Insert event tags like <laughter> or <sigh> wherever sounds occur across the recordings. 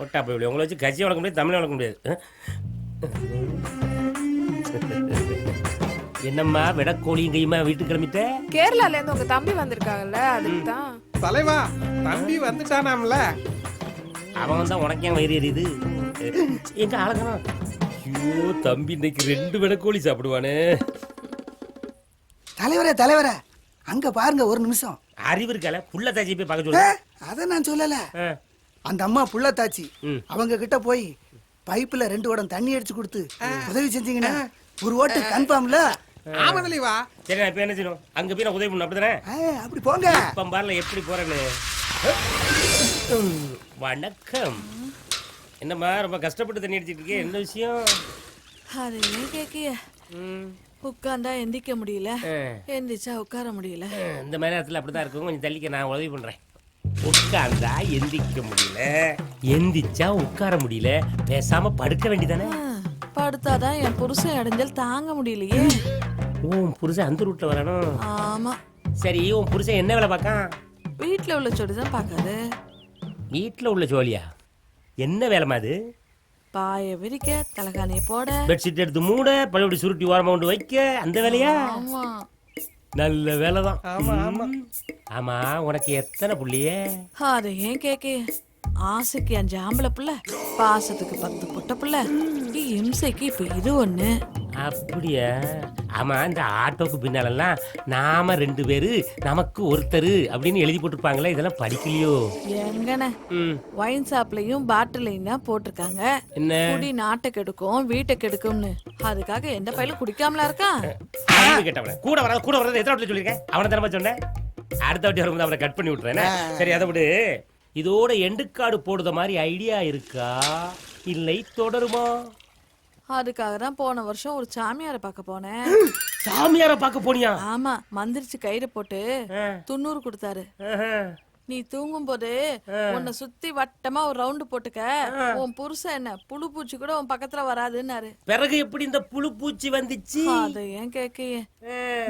ஒட்டா போய் உங்களை வச்சு கட்சி வளர்க்க முடியாது தமிழ் வளர்க்க முடியாது. என்னம்மா விடக்கோழியும் கையுமா வீட்டுக்கு கிளம்பிட்ட? கேரளால இருந்து உங்க தம்பி வந்திருக்காங்கல்ல அதுக்கு தான் தலைவா தம்பி வந்துட்டானாம்ல. அவன் தான் உனக்கே வயிறு எரியுது? எங்க ஆளுங்கணும் ஐயோ தம்பி இன்னைக்கு ரெண்டு விடக்கோழி சாப்பிடுவானே. தலைவரே தலைவரே அங்க பாருங்க ஒரு நிமிஷம். அறிவு இருக்கல புள்ள தாச்சி போய் பார்க்க சொல்லு. அத நான் சொல்லல. ஆ. அந்த அம்மா புள்ளத்தாச்சி. அவங்க கிட்ட போய் பைப்புல ரெண்டு குடம் தண்ணி அடிச்சு கொடுத்து உதவி செஞ்சீங்கன்னா ஒரு ஓட்டு கன்ஃபார்ம்ல? ஆமா தலைவா சரி நான் இப்ப என்ன செய்யணும்? அங்க போய் நான் உதவி பண்ணணும் அப்படிதானே அப்படி போங்க. இப்ப பாருல எப்படி போறேன்னு. வணக்கம். என்னம்மா ரொம்ப கஷ்டப்பட்டு தண்ணி அடிச்சிட்டு இருக்கே. என்ன விஷயம்? அது ஏன் கேக்கிய ம், உட்கார்ந்தா எந்திக்க முடியல. எந்திரிச்சா உட்கார முடியல. இந்த மாதிரி நேரத்தில் அப்படிதான் இருக்கும். கொஞ்சம் தள்ளிக்க நான் உதவி பண்றேன். உட்கார்ந்தா எந்திக்க முடியல. எந்திச்சா உட்கார முடியல. பேசாம படுக்க வேண்டியதானே? படுத்தாதான் என் புருஷன் இடைஞ்சல் தாங்க முடியலையே. உன் புருஷன் அந்த ரூட்ல வரணும் ஆமா. சரி உன் புருஷன் என்ன வேலை பார்க்கான்? வீட்ல உள்ள சொடி தான் பாக்காது வீட்டில் உள்ள ஜோலியா என்ன வேலைமா அது? பாய விரிக்க தலகாணிய போட. பெட்ஷீட் எடுத்து மூட பழையபடி சுருட்டி ஓரமா கொண்டு வைக்க அந்த வேலையா? ஆமா. நல்ல வேலை தான் ஆமா ஆமா. ஆமா உனக்கு எத்தனை புள்ளியே? அது ஏன் கேக்கிய ஆசைக்கு அஞ்சு ஆம்பளை புள்ள பாசத்துக்கு பத்து பொட்ட புள்ள. இம்சைக்கு இப்ப இது ஒண்ணு. அப்படியா? ஆமா இந்த ஆட்டோக்கு பின்னாலெல்லாம் நாம ரெண்டு பேரு நமக்கு ஒருத்தர் அப்படின்னு எழுதி போட்டிருப்பாங்களே இதெல்லாம் படிக்கலையோ? எங்கன ம். ஒயின் ஷாப்லயும் பாட்டிலையும் தான் போட்டிருக்காங்க. என்ன? குடி நாட்டை கெடுக்கும் வீட்டை கெடுக்கும்னு. அதுக்காக எந்த பையலும் குடிக்காமலா இருக்கான் அறிவு கேட்டவன கூட வராத கூட வராத எத்தனை வாட்டி சொல்லியிருக்கேன்? அவனை தரமா சொன்னேன்? அடுத்த வாட்டி வரும்போது அவனை கட் பண்ணி விட்டுறேன்? சரி அதை விடு. இதோட எண்டுக்காடு போடுற மாதிரி ஐடியா இருக்கா? இல்லை தொடருமா? அதுக்காக தான் போன வருஷம் ஒரு சாமியாரை பார்க்க போனேன். <clears throat> சாமியார பார்க்க போனியா? ஆமா மந்திரிச்சு கயிறு போட்டு. துண்ணூறு கொடுத்தாரு. நீ தூங்கும் போது உன்னை சுத்தி வட்டமா ஒரு ரவுண்டு போட்டுக்க. உன் புருஷன் என்ன புழு பூச்சி கூட உன் பக்கத்துல வராதுன்னாரு. பிறகு எப்படி இந்த புழு பூச்சி வந்துச்சு? அதை ஏன் கேக்கையே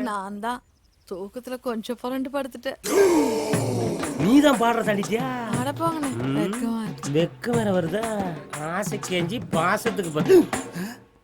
நான் தான் தூக்கத்துல கொஞ்சம் புரண்டு படுத்துட்டேன். <clears throat> நீதான் பாடுற தடிச்சியா அடப்பாங்கண்ணே வெக்கமா வேற வருதா? ஆசைக்கு அஞ்சி பாசத்துக்கு பத்து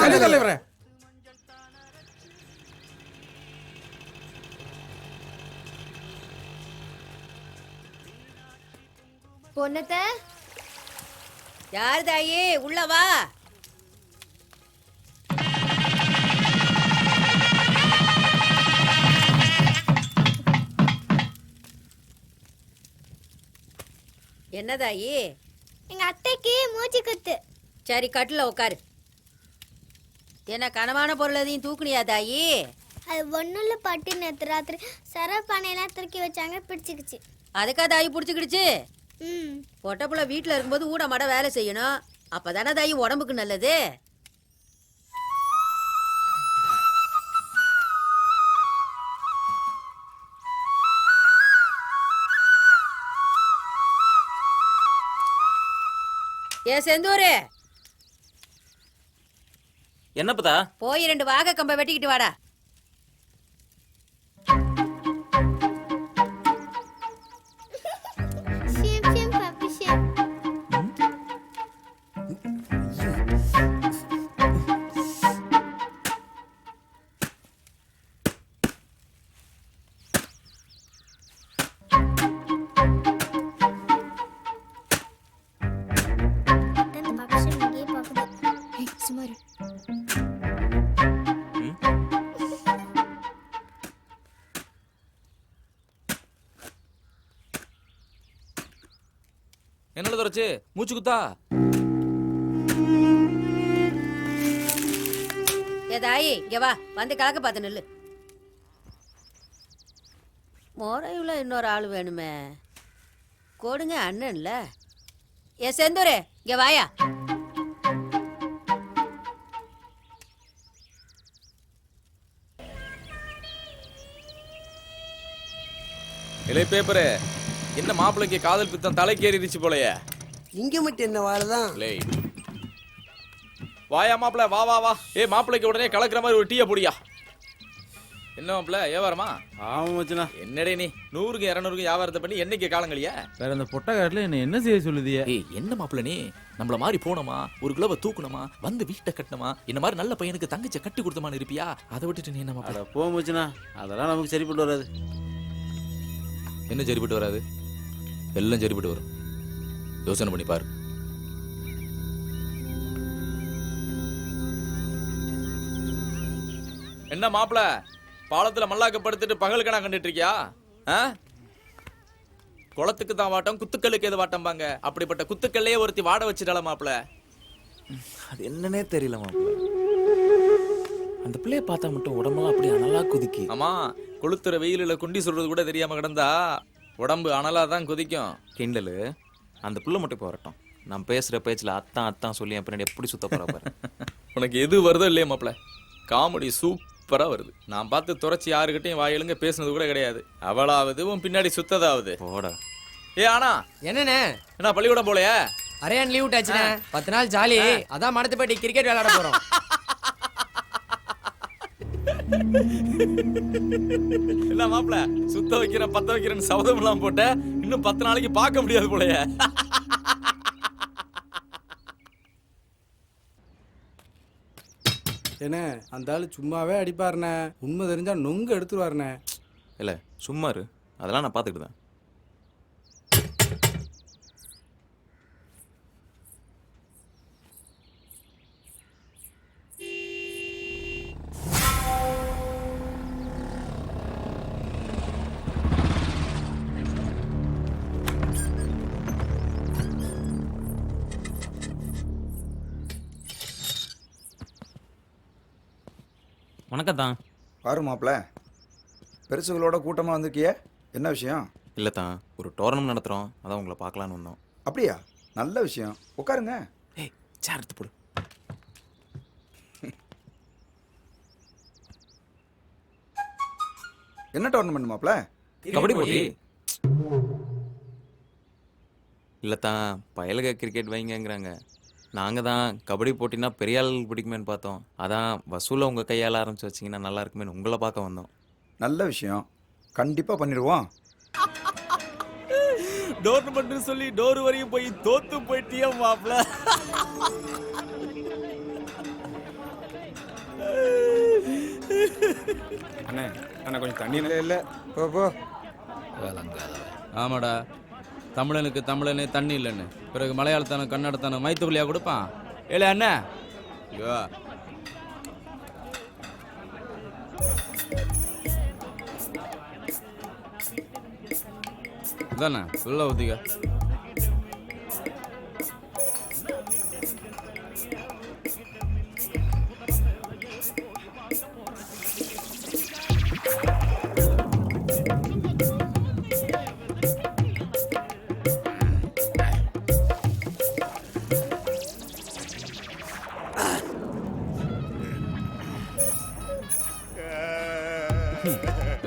தலைவரே பொண்ணத்த? யார் தாயி? உள்ள வா. என்ன தாயி? எங்க அத்தைக்கு மூச்சு குத்து. சரி கட்டில் உட்காரு என்ன கனமான பொருள் எதையும் தூக்குனியா தாயி? அது ஒண்ணுல பட்டு நேத்து ராத்திரி சரப்பானையெல்லாம் திருக்கி வச்சாங்க பிடிச்சிக்கிச்சு. அதுக்கா தாயி பிடிச்சிக்கிடுச்சு? ம். பொட்டப்புள்ள வீட்டில் இருக்கும்போது ஊட மாட வேலை செய்யணும். அப்பதானே தாயி உடம்புக்கு நல்லது? ஏ செந்தூரு என்னப்பதா போய் ரெண்டு வாக கம்பை வெட்டிக்கிட்டு வாடா. துறைச்சு மூச்சு குத்தா. ஏ தாயி இங்க வா. வந்து கலக்க பார்த்து நில்லு. முறையுள்ள இன்னொரு ஆள் வேணுமே. கொடுங்க அண்ணன்ல. ஏ செந்தூரு இங்க வாயா. இலை பேப்பரு என்ன மாப்பிள்ளைக்கு காதல் பித்தம் தலைக்கேறிடுச்சு போலயே. இங்க மட்டும் என்ன வாழதான் வாயா மாப்பிள்ள வா வா வா. ஏ மாப்பிள்ளைக்கு உடனே கலக்குற மாதிரி ஒரு டீயை பொடியா. என்ன மாப்பிள்ள வியாபாரமா? ஆமா மச்சனா. என்னடே நீ நூறுக்கு இரநூறுக்கு வியாபாரத்தை பண்ணி என்னைக்கு காலங்களியா? வேற அந்த பொட்டக்காட்டுல என்ன என்ன செய்ய சொல்லுதிய? ஏய் என்ன மாப்பிள்ள நீ? நம்மள மாதிரி போனோமா? ஒரு கிலோவை தூக்கணுமா வந்து வீட்டை கட்டணுமா இந்த மாதிரி நல்ல பையனுக்கு தங்கச்சியை கட்டி கொடுத்தமான்னு இருப்பியா? அதை விட்டுட்டு நீ என்ன மாப்பிள்ள அட போ மச்சனா. அதெல்லாம் நமக்கு சரிப்பட்டு வராது. என்ன சரிப்பட்டு வராது? எல்லாம் சரிப்பட்டு வரும். யோசனை பண்ணி பாரு. என்ன மாப்பிள பாலத்துல மல்லாக்க படுத்துட்டு பகல் கணா கண்டுட்டு இருக்கியா? ஆ? குளத்துக்கு தான் வாட்டம் குத்துக்கல்லுக்கு எது வாட்டம்பாங்க? அப்படிப்பட்ட குத்துக்கல்லையே ஒருத்தி வாட வச்சுட்டால மாப்பிள? அது என்னன்னே தெரியல மாப்பிள்ள அந்த பிள்ளைய பார்த்தா மட்டும் உடம்பெல்லாம் அப்படியே அனலா குதிக்கி ஆமா கொளுத்துற வெயிலில் குண்டி சொல்றது கூட தெரியாம கிடந்தா உடம்பு அனலா தான் கொதிக்கும். கிண்டலு? அந்த புள்ள மட்டும் இப்போ வரட்டும். நான் பேசுற பேச்சுல அத்தான் அத்தான் சொல்லி என் பின்னாடி எப்படி சுத்த போற பாரு. <laughs> உனக்கு எது வருதோ இல்லையா மாப்ள காமெடி சூப்பரா வருது. நான் பார்த்து துறைச்சி யாருக்கிட்டையும் வாயிலுங்க பேசுனது கூட கிடையாது. அவளாவது உன் பின்னாடி சுத்ததாவது. போடா. ஏ ஆனா. என்னண்ணே? என்ன பள்ளிக்கூடம் போலையா? அரையான் லீவ் விட்டாச்சுண்ணே. பத்து நாள் ஜாலி. அதான் மனத்து போயிட்டு கிரிக்கெட் விளையாட போறோம். <laughs> என்ன மாப்ள சுத்த வைக்கிறேன் பத்த வைக்கிறேன்னு சபதம் எல்லாம் போட்ட இன்னும் பத்து நாளைக்கு பார்க்க முடியாது போலயே. என்ன அந்த ஆளு சும்மாவே அடிப்பாருண்ணே. உண்மை தெரிஞ்சா நொங்கு எடுத்துருவாருண்ணே. இல்ல சும்மா இரு. அதெல்லாம் நான் பார்த்துக்கிட்டு தான். வணக்கம் தான் பாரு மாப்ள பெருசுகளோட கூட்டமாக வந்திருக்கிய? என்ன விஷயம்? இல்ல தான் ஒரு டோர்னமெண்ட் நடத்துறோம் அதான் உங்களை பார்க்கலான்னு வந்தோம். அப்படியா? நல்ல விஷயம். உட்காருங்க. ஏய் சேர் எடுத்து போடு. என்ன டோர்னமெண்ட் மாப்ள கபடி போட்டி. இல்ல தான் பயலுக கிரிக்கெட் வைங்கங்கிறாங்க. நாங்க தான் கபடி போட்டினா பெரிய ஆள் பிடிக்குமேன்னு பார்த்தோம். அதான் வசூல உங்க கையால ஆரம்பிச்சு வச்சீங்கன்னா நல்லா இருக்குமேன்னு உங்களை பார்க்க வந்தோம். நல்ல விஷயம். கண்டிப்பாக பண்ணிடுவோம். டோர்னமெண்ட் சொல்லி டோர் வரையும் போய் தோத்து போயிட்டியா மாப்ள அண்ணே அண்ணா கொஞ்சம் தண்ணி நிலைய இல்லை. போ போ. ஆமாடா. தமிழனுக்கு தமிழனே தண்ணி இல்லைன்னு. பிறகு மலையாளத்தான கன்னடத்தான மைத்துக்குள்ளியா கொடுப்பான்? ஏலே அண்ணா. ஐயோ இதானே உள்ள ஊத்திக்க.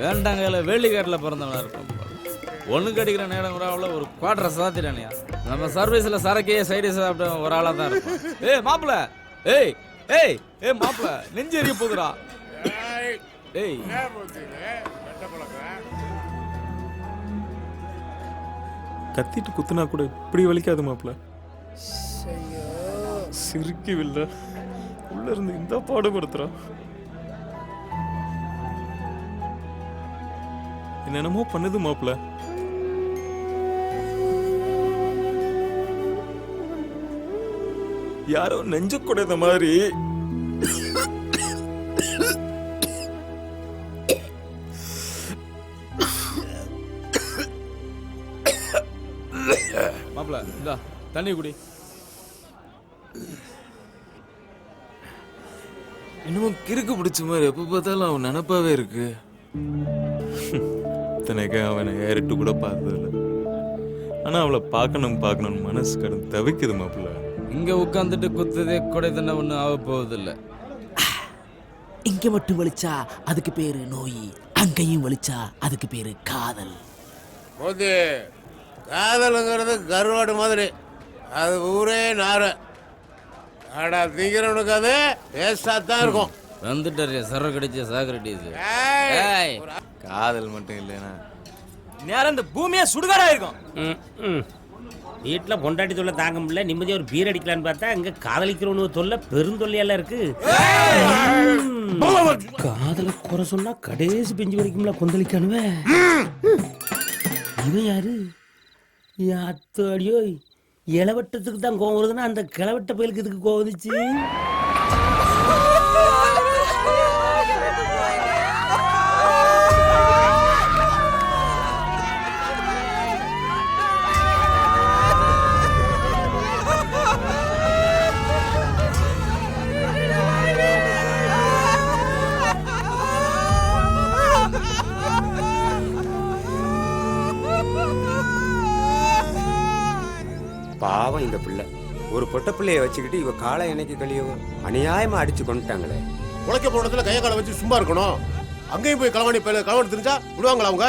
வேண்டாங்கல வேலிக்காட்டில் பிறந்தவனா இருப்பான். ஒன்று கடிக்கிற நேரம் கூட அவ்வளோ ஒரு குவார்டரை சாத்திட்டானியா. நம்ம சர்வீஸில் சரக்கையே சைடு சாப்பிட்ட ஒரு ஆளாக தான் இருப்பான். ஏய் மாப்பிள ஏய் ஏய் ஏய் மாப்பிள நெஞ்சு எரிய போகுதுடா. ஏய். கத்திட்டு குத்துனா கூட இப்படி வலிக்காது மாப்பிள்ள. சிரிக்கவில்லை. உள்ள இருந்து இந்த பாடுபடுத்துறா என்னென்னமோ பண்ணுது மாப்பிள்ள. யாரோ நெஞ்ச குடைந்த மாதிரி. மாப்பிள இந்தா தண்ணி குடி. இன்னமும் கிறுக்கு பிடிச்ச மாதிரி எப்போ பார்த்தாலும் அவன் நினப்பாவே இருக்கு. இத்தனைக்கு அவனை ஏறிட்டு கூட பார்த்ததில்ல. ஆனா அவளை பார்க்கணும் பார்க்கணும் மனசு கடந்து தவிக்குது மாப்பிள்ள. இங்க உட்காந்துட்டு குத்துதே கொடை தண்ணை ஒன்றும் ஆக போவதில்லை. இங்க மட்டும் வலிச்சா அதுக்கு பேரு நோய் அங்கேயும் வலிச்சா அதுக்கு பேரு காதல். மோதி காதலுங்கிறது கருவாடு மாதிரி. அது ஊரே நார. ஆடா திங்கிறவனுக்கு அது வேஸ்டா தான் இருக்கும். வந்துட்டாரு சர கடிச்ச சாக்ரட்டிஸ் ஏய் காதல் மட்டும் இல்லைன்னா நேரம் இந்த பூமியே சுடுகாடா இருக்கும். வீட்டுல பொண்டாட்டி தொல்லை தாங்க முடியல நிம்மதியா ஒரு பீர் அடிக்கலான்னு பார்த்தா அங்க காதலிக்கிறவனு தொல்லை பெருந்தொல்லையெல்லாம் இருக்கு. காதல குறை சொன்னா கடைசி பெஞ்சு வரைக்கும்ல கொந்தளிக்கானுவே இவன் யாரு? அத்தோடியோ இளவட்டத்துக்கு தான் கோவம் வருதுன்னா அந்த கிளவட்ட பயலுக்கு இதுக்கு கோவம் வந்துச்சு? பாவம் இந்த பிள்ளை. ஒரு பொட்ட பிள்ளைய வச்சுக்கிட்டு இவ காலை என்னைக்கு கழியவோ? அநியாயமா அடிச்சு கொண்டுட்டாங்களே உழைக்க போனதுல கைய காலை வச்சு சும்மா இருக்கணும். அங்கேயும் போய் களவாணி பயில களவாணி தெரிஞ்சா விடுவாங்களா அவங்க?